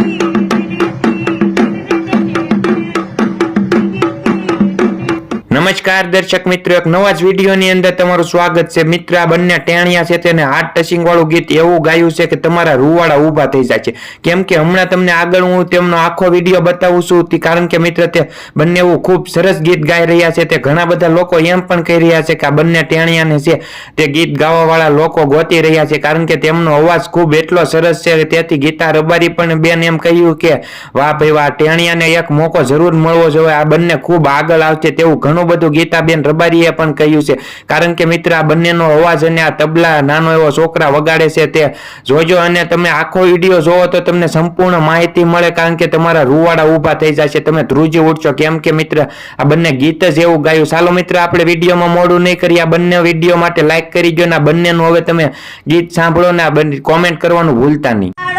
Thank you. નમસ્કાર દર્શક મિત્રો, એક નવા જ વિડીયોની અંદર તમારું સ્વાગત છે. મિત્ર, આ બંને ટેણિયા છે તેને હાર્ટ ટચિંગ વાળું ગીત એવું ગાયું છે કે તમારા રૂવાડા ઊભા થઈ જાય છે. કેમ કે હમણાં તમને આગળ હું તેમનો આખો વીડિયો બતાવું છું કારણ કે મિત્ર તે બંને એવું ખૂબ સરસ ગીત ગાઈ રહ્યા છે. તે ઘણા બધા લોકો એમ પણ કહી રહ્યા છે કે આ બંને ટેણિયાને છે તે ગીત ગાવા વાળા લોકો ગોતી રહ્યા છે કારણ કે તેમનો અવાજ ખૂબ એટલો સરસ છે તેથી ગીતા રબારી પણ બેન એમ કહ્યું કે, વાહ ભાઈ વાહ, ટેણિયાને એક મોકો જરૂર મળવો જોઈએ. આ બંને ખૂબ આગળ આવશે તેવું ઘણું બધું ગીતાબેન રબારીએ પણ કહ્યું છે. કારણ કે મિત્ર, આ બંનેનો અવાજ અને આ તબલા નાનો એવો છોકરા વગાડે છે તે જોજો અને તમે આખો વીડિયો જોવો તો તમને સંપૂર્ણ માહિતી મળે કારણ કે તમારા રૂવાડા ઊભા થઈ જશે તમે ધ્રુજી ઉઠશો. કેમ કે મિત્ર, આ બંને ગીત જ એવું ગાયું. ચાલો મિત્ર, આપણે વિડીયોમાં મોડું નહીં કરીએ. આ બંને વીડિયો માટે લાઈક કરી દો ને આ બંનેનું હવે તમે ગીત સાંભળો ને આ કોમેન્ટ કરવાનું ભૂલતા નહીં.